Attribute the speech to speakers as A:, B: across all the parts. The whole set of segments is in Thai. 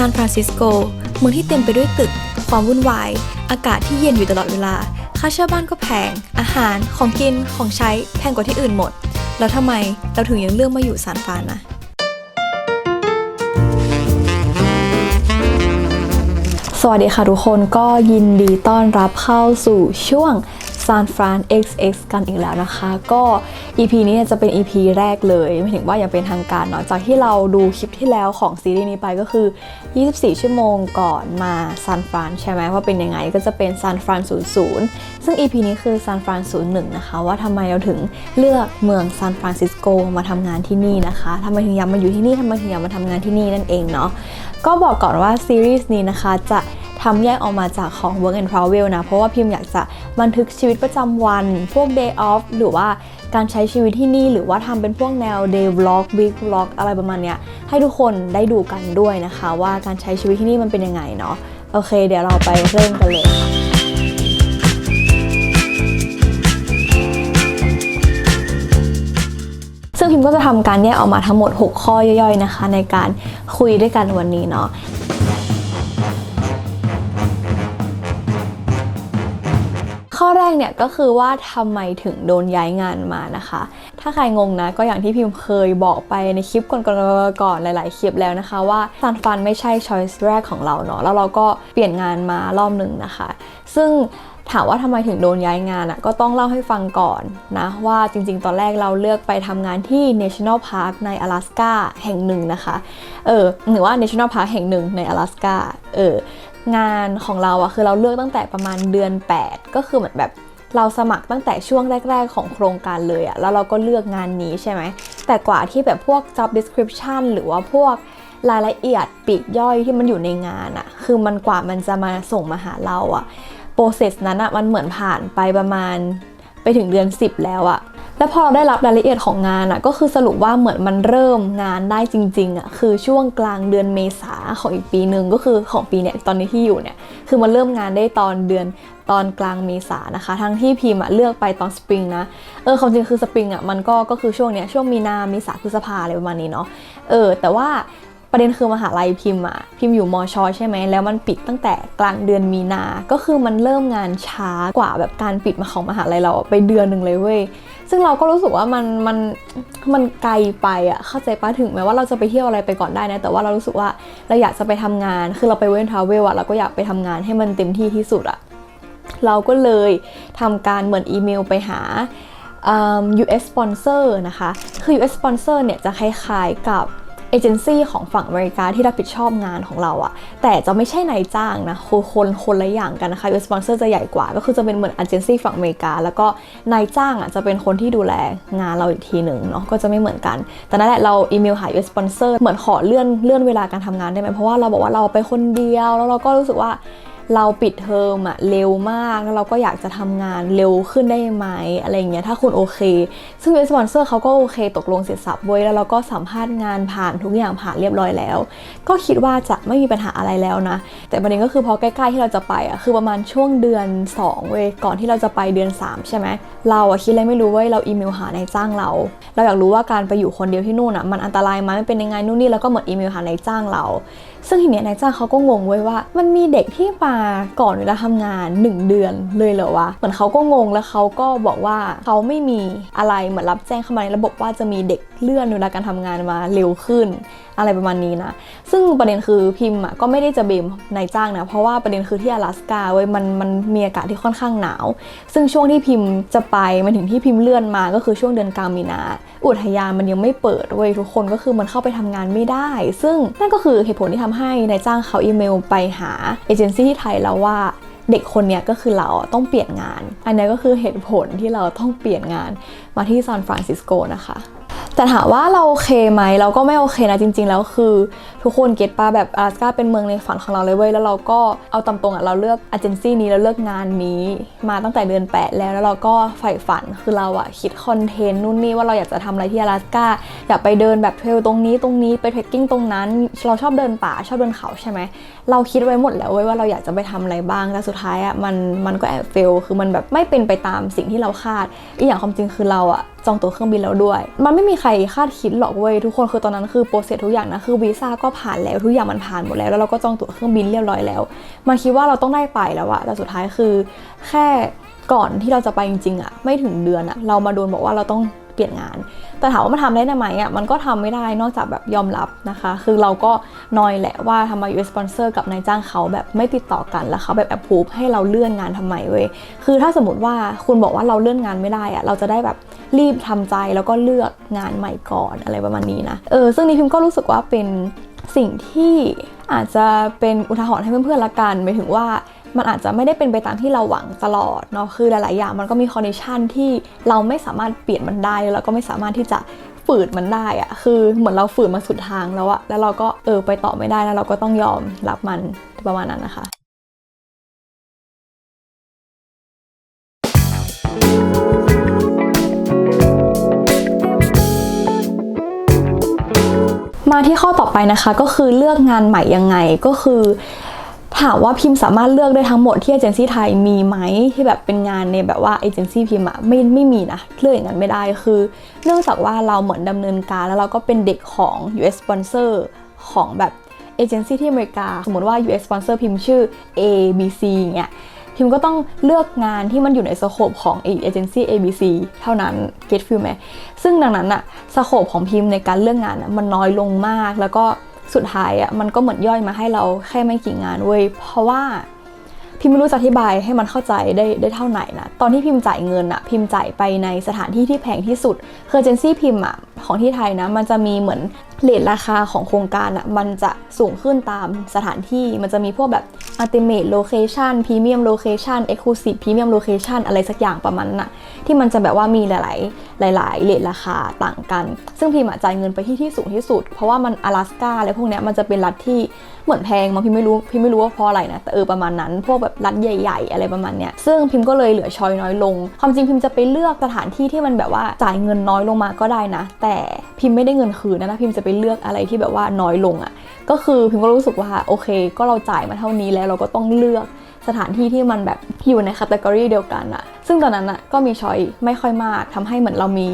A: ซานฟรานซิสโก เมืองที่เต็มไปด้วยตึก ความวุ่นวาย อากาศที่เย็นอยู่ตลอดเวลา ค่าเช่าบ้านก็แพง อาหาร ของกิน ของใช้ แพงกว่าที่อื่นหมด แล้วทำไมเราถึงยังเลือกมาอยู่ซานฟรานนะสวัสดีค่ะทุกคนก็ยินดีต้อนรับเข้าสู่ช่วง San Fran XX กันอีกแล้วนะคะ ก็ EP นี้จะเป็น EP แรกเลยไม่ถึงว่าอย่างเป็นทางการเนาะจากที่เราดูคลิปที่แล้วของซีรีส์นี้ไปก็คือ 24 ชั่วโมงก่อนมาซานฟรานใช่ไหมว่าเป็นยังไงก็จะเป็นซานฟราน 00 ซึ่ง EP นี้คือซานฟราน 01 นะคะ ว่าทำไมเราถึงเลือกเมืองซานฟรานซิสโกมาทำงานที่นี่นะคะทำไมถึงอยากมาอยู่ที่นี่ทำไมถึงอยากมาทำงานที่นี่นั่นเองเนาะก็บอกก่อนว่าซีรีส์นี้นะคะจะ ทำแยกออกมาจากของ Work and Travel นะ เพราะว่าพิมพ์อยากจะบันทึกชีวิตประจำวัน พวก day off หรือว่าการใช้ชีวิตที่นี่ หรือว่าทำเป็นพวกแนว day vlog big vlog อะไรประมาณเนี้ย ให้ทุกคนได้ดูกันด้วยนะคะ ว่าการใช้ชีวิตที่นี่มันเป็นยังไงเนาะโอเค เดี๋ยวเราไปเริ่มกันเลยซึ่งพิมก็จะทำการแยกออกมาทั้งหมด 6 ข้อย่อยๆนะคะ ในการคุยด้วยกันวันนี้เนาะ อแรกเนี่ยก็คือว่าทำไมถึงโดนย้ายงานมานะคะ ถ้าใครงงนะ ก็อย่างที่พิมเคยบอกไปในคลิปก่อนๆๆๆหลายๆคลิปแล้วนะคะ ว่าซันฟันไม่ใช่ช้อยส์แรกของเราเนาะแล้วเราก็เปลี่ยนงานมารอบหนึ่งนะคะ ซึ่งถามว่าทำไมถึงโดนย้ายงานอะ่ะก็ต้องเล่าให้ฟังก่อนนะ ว่าจริงๆ ตอนแรกเราเลือกไปทำงานที่ National Park ใน阿拉斯กาแห่งหนึ่งนะคะเออหรือว่า National Park แห่งหนึ่งใน阿拉斯กาเออ งานของเราอะคือเราเลือกตั้งแต่ประมาณเดือน 8 ก็คือเหมือนแบบเราสมัครตั้งแต่ช่วงแรก ๆ ของโครงการเลยอะแล้วเราก็เลือกงานนี้ใช่ไหม แต่กว่าที่แบบพวก job description หรือว่าพวกรายละเอียดปีกย่อยที่มันอยู่ในงานอะคือมันกว่ามันจะมาส่งมาหาเราอะโปรเซสนั้นอะมันเหมือนผ่านไปประมาณ ไปถึงเดือน 10 แล้วอะแล้วพอเราได้รับรายละเอียดของงานอะก็คือสรุปว่าเหมือนมันเริ่มงานได้จริงๆอะคือช่วงกลางเดือนเมษาของอีกปีหนึ่งก็คือของปีเนี้ยตอนนี้ที่อยู่เนี่ยคือมันเริ่มงานได้ตอนเดือนตอนกลางเมษานะคะ ทั้งที่พิมพ์อะเลือกไปตอนสปริงนะ เออความจริงคือสปริงอะมันก็ก็คือช่วงเนี้ยช่วงมีนาเมษาพฤษภาอะไรประมาณนี้เนาะ เออแต่ว่า ประเด็นคือมหาลัยพิมพ์อะพิมพ์อยู่มอชอใช่ไหมแล้วมันปิดตั้งแต่กลางเดือนมีนา ก็คือมันเริ่มงานช้ากว่าแบบการปิดมาของมหาลัยเราไปเดือนหนึ่งเลยเว้ยซึ่งเราก็รู้สึกว่ามันมันมันไกลไปอะเข้าใจป้าถึงแม้ว่าเราจะไปเที่ยวอะไรไปก่อนได้นะ แต่ว่าเรารู้สึกว่าเราอยากจะไปทำงาน คือเราไปเว้นทราเวลอะเราก็อยากไปทำงานให้มันเต็มที่ที่สุดอะเราก็เลยทำการเหมือนอีเมลไปหา US sponsor นะคะ คือ US sponsor เนี่ยจะคล้ายๆกับ เอเจนซี่ของฝั่งอเมริกาที่รับผิดชอบงานของเราอะแต่จะไม่ใช่นายจ้างนะคนคนคนละอย่างกันนะคะสปอนเซอร์จะใหญ่กว่า ก็คือจะเป็นเหมือนเอเจนซี่ฝั่งอเมริกา แล้วก็นายจ้างอะจะเป็นคนที่ดูแลงานเราอีกทีหนึ่งเนาะก็จะไม่เหมือนกัน แต่นั่นแหละเราอีเมลหาสปอนเซอร์เหมือนขอเลื่อนเลื่อนเวลาการทำงานได้ไหมเพราะว่าเราบอกว่าเราไปคนเดียวแล้วเราก็รู้สึกว่า เราปิดเทอมอะเร็วมากแล้วเราก็อยากจะทำงานเร็วขึ้นได้ไหมอะไรเงี้ยถ้าคุณโอเค ซึ่งสปอนเซอร์เขาก็โอเคตกลงเสร็จสับเว้ยแล้วเราก็สัมภาษณ์งานผ่านทุกอย่างผ่านเรียบร้อยแล้ว ก็คิดว่าจะไม่มีปัญหาอะไรแล้วนะ แต่ประเด็นก็คือพอใกล้ๆที่เราจะไปอะคือประมาณช่วงเดือน2เว้ยก่อนที่เราจะไปเดือน 3 ใช่ไหมเราอะคิดอะไรไม่รู้เว้ยเราอีเมลหานายจ้างเรา เราอยากรู้ว่าการไปอยู่คนเดียวที่นู่นอะมันอันตรายไหมมันเป็นยังไงนู่นนี่แล้วก็เหมือนอีเมลหานายจ้างเรา ซึ่งทีเนี้ยนายจ้างเขาก็งงเว้ยว่า มันมีเด็กที่มาก่อนเวลาทำงาน 1 เดือนเลยเหรอวะเหมือนเขาก็งงแล้วเขาก็บอกว่าเขาไม่มีอะไรเหมือนรับแจ้งเข้ามาในระบบว่าจะมีเด็กเลื่อนเวลาการทำงานมาเร็วขึ้น อะไรประมาณนี้นะ ซึ่งประเด็นคือพิมพ์อะก็ไม่ได้จะเบมนายจ้างนะ เพราะว่าประเด็นคือที่阿拉斯กาเว้ยมันมันมีอากาศที่ค่อนข้างหนาว ซึ่งช่วงที่พิมพ์จะไปมันถึงที่พิมพ์เลื่อนมาก็คือช่วงเดือนกลางมีนา อุทยานมันยังไม่เปิดเว้ยทุกคนก็คือมันเข้าไปทำงานไม่ได้ ซึ่งนั่นก็คือเหตุผลที่ทำให้นายจ้างเขาอีเมลไปหาเอเจนซี่ที่ไทยแล้วว่า เด็กคนเนี้ยก็คือเราต้องเปลี่ยนงาน อันนี้ก็คือเหตุผลที่เราต้องเปลี่ยนงานมาที่ซานฟรานซิสโกนะคะ แต่ถามว่าเราโอเคไหมเราก็ไม่โอเคนะจริง ๆ แล้วคือ ทุกคนเก็ตปาแบบอาสกาเป็นเมืองในฝันของเราเลยเว้ยแล้วเราก็เอาตำตรงอะเราเลือกเอเจนซี่นี้แล้วเลือกงานนี้มาตั้งแต่เดือน 8 แล้วแล้วเราก็ใฝ่ฝันคือเราอะคิดคอนเทนต์นู่นนี่ว่าเราอยากจะทำอะไรที่阿拉สกาอยากไปเดินแบบเทรลตรงนี้ตรงนี้ไปเทรคกิ้งตรงนั้น เราชอบเดินป่าชอบเดินเขาใช่ไหมเราคิดไว้หมดแล้วเว้ยว่าเราอยากจะไปทำอะไรบ้างแต่สุดท้ายอะมันมันก็แอบเฟลคือมันแบบไม่เป็นไปตามสิ่งที่เราคาดอีกอย่างความจริงคือเราอะ จองตั๋วเครื่องบินแล้วด้วย มันไม่มีใครคาดคิดหรอกเว้ยทุกคนคือตอนนั้นคือโปรเซสทุกอย่างนะคือวีซ่าก็ผ่านแล้วทุกอย่างมันผ่านหมดแล้วแล้วเราก็จองตั๋วเครื่องบินเรียบร้อยแล้ว มันคิดว่าเราต้องได้ไปแล้วอะแต่สุดท้ายคือ แค่ก่อนที่เราจะไปจริงๆอะไม่ถึงเดือนอะเรามาโดนบอกว่าเราต้อง เปลี่ยนงาน แต่ถามว่ามันทำได้ไหมอะมันก็ทำไม่ได้นอกจากแบบยอมรับนะคะ คือเราก็นอยแหละว่าทำไม US sponsor กับนายจ้างเขาแบบไม่ติดต่อกันแล้วเขาแบบ approve ให้เราเลื่อนงานทำไมเว้ยคือถ้าสมมติว่าคุณบอกว่าเราเลื่อนงานไม่ได้อะเราจะได้แบบรีบทำใจแล้วก็เลือกงานใหม่ก่อนอะไรประมาณนี้นะเออซึ่งนี่พิมก็รู้สึกว่าเป็นสิ่งที่อาจจะเป็นอุทาหรณ์ให้เพื่อนๆละกันหมายถึงว่า มันอาจจะไม่ได้เป็นไปตามที่เราหวังตลอดเนาะคือหลาย ๆ อย่างมันก็มีคอนดิชันที่เราไม่สามารถเปลี่ยนมันได้แล้วก็ไม่สามารถที่จะฝืนมันได้อะคือเหมือนเราฝืนมาสุดทางแล้วอะแล้วเราก็เออไปต่อไม่ได้แล้วเราก็ต้องยอมรับมันประมาณนั้นนะคะมาที่ข้อต่อไปนะคะก็คือเลือกงานใหม่ยังไงก็คือ ถามว่าพิมพ์สามารถเลือกได้ทั้งหมดที่เอเจนซี่ไทยมีไหมที่แบบเป็นงานในแบบว่าเอเจนซี่พิมพ์อะไม่ไม่มีนะเลือกอย่างนั้นไม่ได้คือ เนื่องจากว่าเราเหมือนดำเนินการแล้วเราก็เป็นเด็กของ US sponsor ของแบบเอเจนซี่ที่อเมริกา สมมติว่า US sponsor พิมพ์ชื่อ ABC เงี้ยพิมก็ต้องเลือกงานที่มันอยู่ในสโคปของเอเจนซี่ ABC เท่านั้น get feel ไหมซึ่งดังนั้นอะสโคปของพิมพ์ในการเลือกงานอะมันน้อยลงมาก แล้วก็ สุดท้ายอะมันก็เหมือนย่อยมาให้เราแค่ไม่กี่งานเว้ยเพราะว่าพิมไม่รู้จะอธิบายให้มันเข้าใจได้ได้เท่าไหร่นะ ตอนที่พิมพ์จ่ายเงินอะพิมพ์จ่ายไปในสถานที่ที่แพงที่สุดเคอร์เจนซี่พิมอะ ของที่ไทยนะมันจะมีเหมือนเลทราคาของโครงการอะมันจะสูงขึ้นตามสถานที่มันจะมีพวกแบบ ultimate location premium location exclusive premium location อะไรสักอย่างประมาณนั้นอะที่มันจะแบบว่ามีหลาย ๆ หลาย ๆ เลทราคาต่างกัน ซึ่งพิมพ์อะจ่ายเงินไปที่ที่สูงที่สุด เพราะว่ามัน阿拉斯ก้าอะไรพวกเนี้ยมันจะเป็นรัฐที่เหมือนแพงมั้งพิมไม่รู้พิมไม่รู้ว่าเพราะอะไรนะแต่เออประมาณนั้น พวกแบบรัฐใหญ่ ๆ อะไรประมาณเนี้ยซึ่งพิมก็เลยเหลือชอยน้อยลง ความจริงพิมจะไปเลือกสถานที่ที่มันแบบว่าจ่ายเงินน้อยลงมาก็ได้นะ แ ่ต่พิมไม่ได้เงินคืนนะนะพิมจะไปเลือกอะไรที่แบบว่าน้อยลงอะ่ะก็คือพิมก็รู้สึกว่าโอเค ก็เราจ่ายมาเท่านี้แล้วเราก็ต้องเลือกสถานที่ที่มันแบบอยู่ในคัตเกอรีเดียวกันอะซึ่งตอนนั้นอะก็มีช้อยไม่ค่อยมากทำให้เหมือนเรามี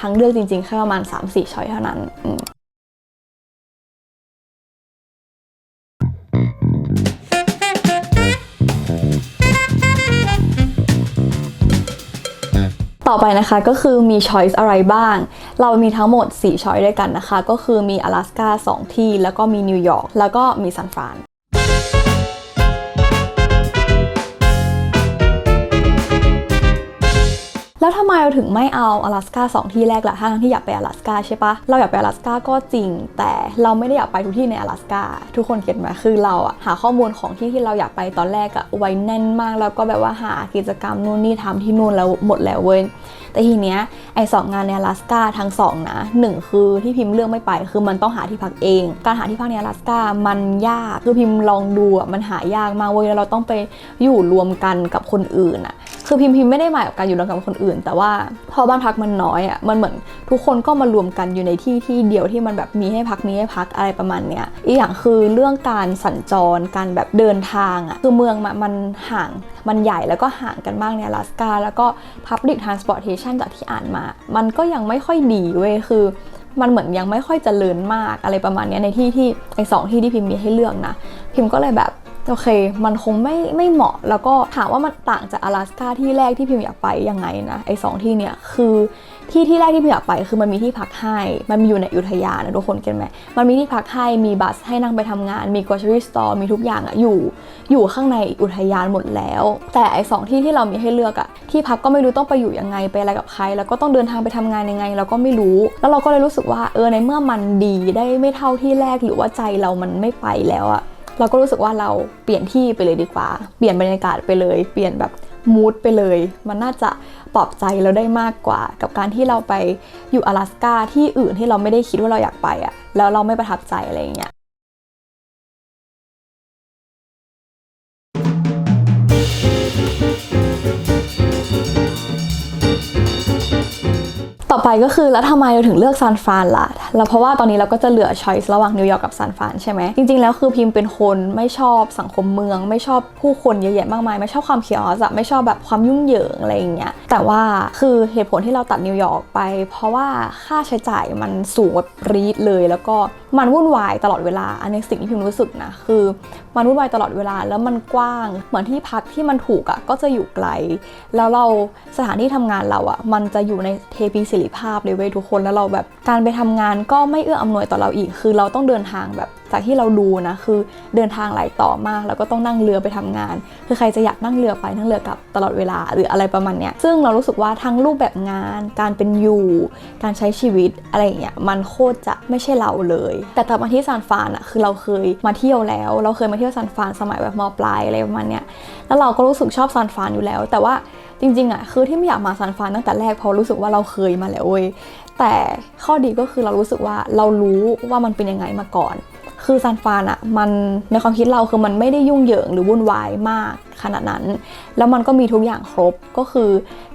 A: ทางเลือกจริงๆแค่ประมาณ 3-4ช้อยเท่านั้น ต่อไปนะคะก็คือมี choice อะไรบ้าง เรามีทั้งหมด 4 choice ด้วยกันนะคะ ก็คือมี阿拉斯加2 ที่ แล้วก็มีนิวยอร์ก แล้วก็มีซานฟราน แล้วทำไมเราถึงไม่เอาอลาสก้า2ที่แรกละ่ะทั้งที่อยากไปอลาสก้าใช่ปะเราอยากไปอลาสก้าก็จริง แต่เราไม่ได้อยากไปทุกที่ในอลาสก้าทุกคนเก็ตไหมคือเราอะหาข้อมูลของที่ที่เราอยากไปตอนแรกอะไว้แน่นมากแล้วก็แบบว่าหากิจกรรมนู่นนี่ทำที่นู่นแล้วหมดแล้วเว้ยแต่ทีเนี้ยไอสองงานในอลาสก้าทั้งสองนะหนึ่งคือที่พิมพ์เลือกไม่ไป คือมันต้องหาที่พักเอง การหาที่พักในอลาสก้ามันยากคือพิมพ์ลองดูอะมันหายากมากเว้ยแล้วเราต้องไปอยู่รวมกันกับคนอื่นอะ คือพิมพิมไม่ได้หมายกับการอยู่รวมกับคนอื่น แต่ว่าพอบ้านพักมันน้อยอะมันเหมือนทุกคนก็มารวมกันอยู่ในที่ที่เดียวที่มันแบบมีให้พักมีให้พักอะไรประมาณเนี้ยอีกอย่างคือเรื่องการสัญจรการแบบเดินทางอะคือเมืองมันห่างมันใหญ่แล้วก็ห่างกันมากในลาสกาแล้วก็ Public Transportation จากที่อ่านมา มันก็ยังไม่ค่อยดีเว้ยคือมันเหมือนยังไม่ค่อยจเจริญมากอะไรประมาณนี้ในที่ที่ในสองที่ที่พิมพ์มีให้เลือกนะ พิมพ์ก็เลยแบบ โอเค มันคงไม่ไม่เหมาะ แล้วก็ถามว่ามันต่างจาก阿拉斯加ที่แรกที่พิมพ์อยากไปยังไงนะ ไอสองที่เนี้ยคือที่ที่แรกที่พิมพ์อยากไป คือมันมีที่พักให้ มันมีอยู่ในอุทยานนะทุกคนเก็ตไหมมันมีที่พักให้ มีบัสให้นั่งไปทำงาน มี grocery store มีทุกอย่างอะอยู่ อยู่ข้างในอุทยานหมดแล้ว แต่ไอสองที่ที่เรามีให้เลือกอะที่พักก็ไม่รู้ต้องไปอยู่ยังไงไปอะไรกับใคร แล้วก็ต้องเดินทางไปทำงานยังไง เราก็ไม่รู้ แล้วเราก็เลยรู้สึกว่าเออในเมื่อมันดีได้ไม่เท่าที่แรกหรือว่าใจเรามันไม่ไปแล้วอะ เราก็รู้สึกว่าเราเปลี่ยนที่ไปเลยดีกว่า เปลี่ยนบรรยากาศไปเลย เปลี่ยนแบบมูดไปเลย มันน่าจะปลอบใจเราได้มากกว่า กับการที่เราไปอยู่阿拉斯加ที่อื่นที่เราไม่ได้คิดว่าเราอยากไปอะแล้วเราไม่ประทับใจอะไรอย่างเงี้ย ต่อไปก็คือแล้วทำไมเราถึงเลือกซานฟรานล่ะแล้วเพราะว่าตอนนี้เราก็จะเหลือช้อยส์ระหว่างนิวยอร์กกับซานฟรานใช่ไหมจริงๆแล้วคือพิมพ์เป็นคนไม่ชอบสังคมเมือง ไม่ชอบผู้คนเยอะแยะมากมาย ไม่ชอบความเคียสอะไม่ชอบแบบความยุ่งเหยิงอะไรอย่างเงี้ยแต่ว่าคือเหตุผลที่เราตัดนิวยอร์กไป เพราะว่าค่าใช้จ่ายมันสูงแบบรีดเลย แล้วก็ มันวุ่นวายตลอดเวลา อันนี้สิ่งที่พิมรู้สึกนะคือ มันวุ่นวายตลอดเวลาแล้วมันกว้าง เหมือนที่พักที่มันถูกอะ่ะก็จะอยู่ไกล แล้วเราสถานที่ทำงานเราอะ่ะ มันจะอยู่ในเทปีศิริภาพเลยเว้ยทุกคนแล้วเราแบบการไปทำงานก็ไม่เอื้ออำนวยต่อเราอีก คือเราต้องเดินทางแบบ จากที่เราดูนะคือเดินทางหลายต่อมาก แล้วก็ต้องนั่งเรือไปทำงาน คือใครจะอยากนั่งเรือไปนั่งเรือกลับตลอดเวลาหรืออะไรประมาณเนี้ยซึ่งเรารู้สึกว่าทั้งรูปแบบงาน การเป็นอยู่ การใช้ชีวิตอะไรอย่างเงี้ยมันโคตรจะไม่ใช่เราเลย แต่กลับมาที่ซานฟานอะคือเราเคยมาเที่ยวแล้ว เราเคยมาเที่ยวซานฟานสมัยแบบมปลายอะไรประมาณเนี้ยแล้วเราก็รู้สึกชอบซานฟานอยู่แล้ว แต่ว่าจริงๆอะคือที่ไม่อยากมาซานฟานตั้งแต่แรกเพราะรู้สึกว่าเราเคยมาแล้วเว้ยแต่ข้อดีก็คือเรารู้สึกว่าเรารู้ว่ามันเป็นยังไงมาก่อน คือซานฟานอะมันในความคิดเราคือมันไม่ได้ยุ่งเหยิงหรือวุ่นวายมากขนาดนั้น แล้วมันก็มีทุกอย่างครบก็คือ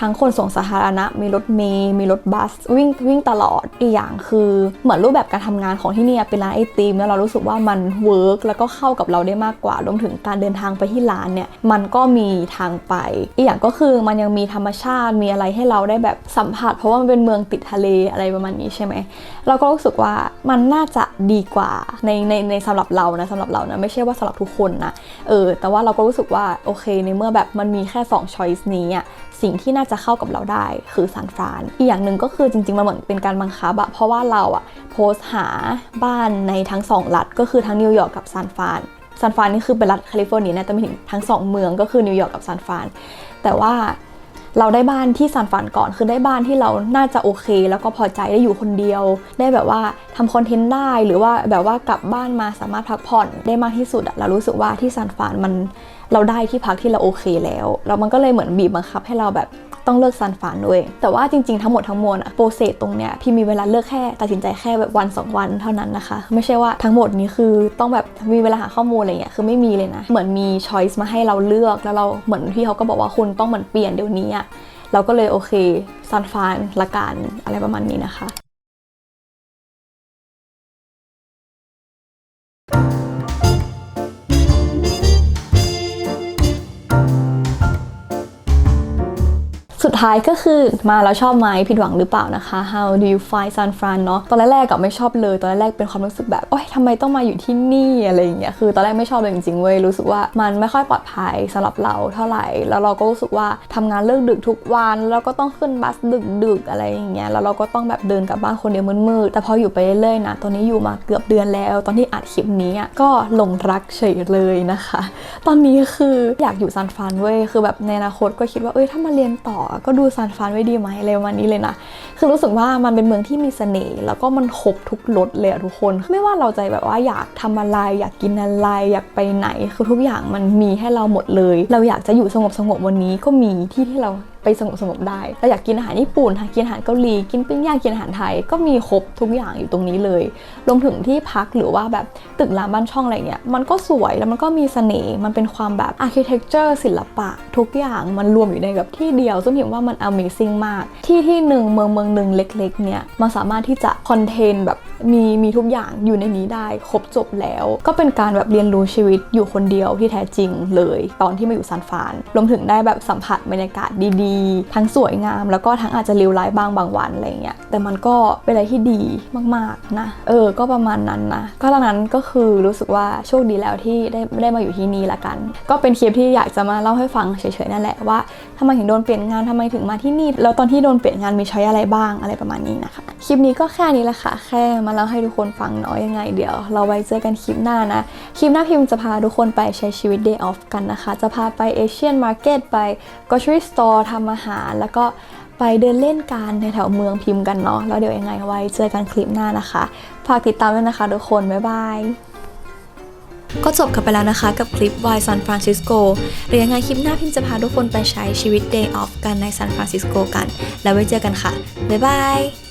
A: ทั้งคนส่งสาธารณะ มีรถเมล์มีรถบัส วิ่งวิ่งตลอดอีกอย่างคือเหมือนรูปแบบการทำงานของที่นี่เป็นร้านไอติมแล้วเรารู้สึกว่ามันเวิร์กแล้วก็เข้ากับเราได้มากกว่ารวมถึงการเดินทางไปที่ร้านเนี่ยมันก็มีทางไป อีกอย่างก็คือมันยังมีธรรมชาติมีอะไรให้เราได้แบบสัมผัส เพราะว่ามันเป็นเมืองติดทะเลอะไรประมาณนี้ใช่ไหมเราก็รู้สึกว่ามันน่าจะดีกว่าในในในสำหรับเรานะสำหรับเรานะไม่ใช่ว่าสำหรับทุกคนนะเออแต่ว่าเราก็รู้สึกว่าโอเคในเมื่อแบบมันมีแค่2 choice นี้อะสิ่งที่น่าจะเข้ากับเราได้คือซานฟราน อีกอย่างหนึ่งก็คือจริงๆ มันเหมือนเป็นการบังคับอะเพราะว่าเราอะโพสหาบ้านในทั้งสองรัฐ ก็คือทั้งนิวยอร์กกับซานฟรานซานฟรานนี่คือเป็นรัฐแคลิฟอร์เนียนะแต่ไม่ถึงทั้งสองเมืองก็คือนิวยอร์กกับซานฟราน แต่ว่า เราได้บ้านที่ซานฟรานก่อนคือได้บ้านที่เราน่าจะโอเค แล้วก็พอใจได้อยู่คนเดียว ได้แบบว่าทำคอนเทนต์ได้หรือว่าแบบว่ากลับบ้านมาสามารถพักผ่อนได้มากที่สุดอะเรารู้สึกว่าที่ซานฟรานมันเราได้ที่พักที่เราโอเคแล้วแล้วมันก็เลยเหมือนบีบบังคับให้เราแบบ ต้องเลิกซันฟานด้วย แต่ว่าจริงๆทั้งหมดทั้งมวลอะโปรเซสตรงเนี้ยพี่มีเวลาเลือกแค่ตัดสินใจแค่แบบวันสองวันเท่านั้นนะคะ ไม่ใช่ว่าทั้งหมดนี้คือต้องแบบมีเวลาหาข้อมูลอะไรเงี้ยคือไม่มีเลยนะ เหมือนมีช้อยส์มาให้เราเลือกแล้วเราเหมือนพี่เขาก็บอกว่าคุณต้องเหมือนเปลี่ยนเดี๋ยวนี้อะเราก็เลยโอเคซันฟานละกันอะไรประมาณนี้นะคะ สุดท้ายก็คือมาแล้วชอบไหมผิดหวังหรือเปล่านะคะ How do you find San Fran เนาะตอนแรกๆก็ไม่ชอบเลย ตอนแรกเป็นความรู้สึกแบบโอ๊ยทำไมต้องมาอยู่ที่นี่อะไรอย่างเงี้ยคือตอนแรกไม่ชอบเลยจริงๆเว้ยรู้สึกว่ามันไม่ค่อยปลอดภัยสำหรับเราเท่าไหร่ แล้วเราก็รู้สึกว่าทำงานเลิกดึกทุกวันแล้วก็ต้องขึ้นบัสดึกๆอะไรอย่างเงี้ยแล้วเราก็ต้องแบบเดินกลับบ้านคนเดียวมืดๆแต่พออยู่ไปเรื่อยๆนะตอนนี้อยู่มาเกือบเดือนแล้ว ตอนที่อัดคลิปนี้อะก็หลงรักเฉยเลยนะคะ ตอนนี้คืออยากอยู่ซานฟรานเว้ยคือแบบในอนาคตก็คิดว่าเอ้ยถ้ามาเรียนต่อก็ดูซานฟรานไว้ดีไหมอะไรประมาณนี้เลยนะ คือรู้สึกว่ามันเป็นเมืองที่มีเสน่ห์แล้วก็มันครบทุกรสเลยอะทุกคน ไม่ว่าเราจะแบบว่าอยากทำอะไร อยากกินอะไร อยากไปไหน คือทุกอย่างมันมีให้เราหมดเลย เราอยากจะอยู่สงบสงบวันนี้ก็มีที่ที่เราไปสงบสงบๆได้เราอยากกินอาหารญี่ปุ่นกินอาหารเกาหลีกินปิ้งย่างกินอาหารไทยก็มีครบทุกอย่างอยู่ตรงนี้เลยรวมถึงที่พักหรือว่าแบบตึกรามบ้านช่องอะไรเงี้ยมันก็สวยแล้วมันก็มีเสน่ห์มันเป็นความแบบ architecture ศิลปะ ทุกอย่างมันรวมอยู่ในแบบที่เดียวซึ่งเห็นว่ามัน amazing มาก ที่ที่หนึ่งเมืองเมืองหนึ่งเล็กๆเนี่ยมันสามารถที่จะคอนเทนแบบมีมีทุกอย่างอยู่ในนี้ได้ครบจบแล้ว ก็เป็นการแบบเรียนรู้ชีวิตอยู่คนเดียวที่แท้จริงเลย ตอนที่มาอยู่ซานฟรานรวมถึงได้แบบสัมผัสบรรยากาศดีๆทั้งสวยงาม แล้วก็ทั้งอาจจะเลวร้ายบางบางวันอะไรเงี้ยแต่มันก็เป็นอะไรที่ดีมากๆนะเออ ก็ประมาณนั้นนะก็ตอนนั้นก็คือรู้สึกว่าโชคดีแล้วที่ได้ได้มาอยู่ที่นี่ละกัน ก็เป็นคลิปที่อยากจะมาเล่าให้ฟังเฉยๆนั่นแหละว่าทำไมถึงโดนเปลี่ยนงานทำไมถึงมาที่นี่แล้วตอนที่โดนเปลี่ยนงานมีใช้อะไรบ้างอะไรประมาณนี้นะคะคลิปนี้ก็แค่นี้แหละค่ะ แค่มาเล่าให้ทุกคนฟังเนาะยังไงเดี๋ยว เราไว้เจอกันคลิปหน้านะ คลิปหน้าพิมพ์จะพาทุกคนไปใช้ชีวิต day off กันนะคะ จะพาไป Asian Market ไป grocery store ทำอาหาร แล้วก็ไปเดินเล่นกันแถวๆเมืองพิมพ์กันเนาะแล้วเดี๋ยวยังไงไว้เจอกันคลิปหน้านะคะฝากติดตามด้วยนะคะทุกคน บ๊ายบายก็จบกันไปแล้วนะคะกับคลิปวายซานฟรานซิสโกเดี๋ยวยังไงคลิปหน้าพิมจะพาทุกคนไปใช้ชีวิต day off กันในซานฟรานซิสโกกัน แล้วไว้เจอกันค่ะ บ๊ายบาย